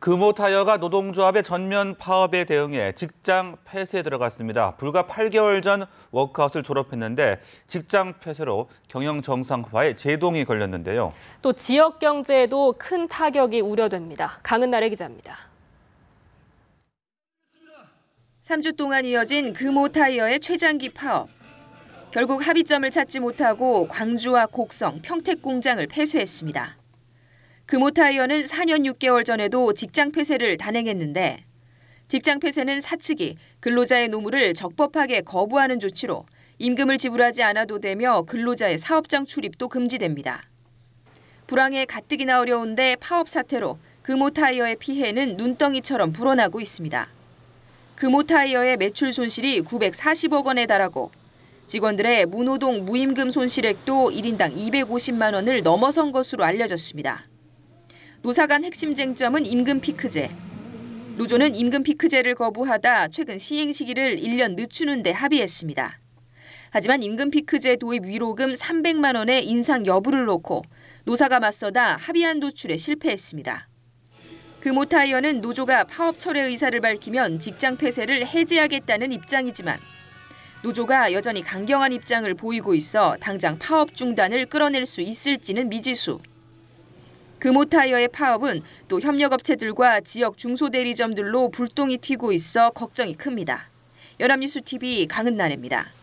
금호타이어가 노동조합의 전면 파업에 대응해 직장 폐쇄에 들어갔습니다. 불과 8개월 전 워크아웃을 졸업했는데 직장 폐쇄로 경영 정상화에 제동이 걸렸는데요. 또 지역 경제에도 큰 타격이 우려됩니다. 강은나래 기자입니다. 3주 동안 이어진 금호타이어의 최장기 파업. 결국 합의점을 찾지 못하고 광주와 곡성, 평택 공장을 폐쇄했습니다. 금호타이어는 4년 6개월 전에도 직장 폐쇄를 단행했는데 직장 폐쇄는 사측이 근로자의 노무를 적법하게 거부하는 조치로 임금을 지불하지 않아도 되며 근로자의 사업장 출입도 금지됩니다. 불황에 가뜩이나 어려운데 파업 사태로 금호타이어의 피해는 눈덩이처럼 불어나고 있습니다. 금호타이어의 매출 손실이 940억 원에 달하고 직원들의 무노동 무임금 손실액도 1인당 250만 원을 넘어선 것으로 알려졌습니다. 노사 간 핵심 쟁점은 임금 피크제. 노조는 임금 피크제를 거부하다 최근 시행 시기를 1년 늦추는 데 합의했습니다. 하지만 임금 피크제 도입 위로금 300만 원의 인상 여부를 놓고 노사가 맞서다 합의안 도출에 실패했습니다. 금호타이어는 노조가 파업 철회 의사를 밝히면 직장 폐쇄를 해제하겠다는 입장이지만 노조가 여전히 강경한 입장을 보이고 있어 당장 파업 중단을 끌어낼 수 있을지는 미지수. 금호타이어의 파업은 또 협력업체들과 지역 중소대리점들로 불똥이 튀고 있어 걱정이 큽니다. 연합뉴스 TV 강은나래입니다.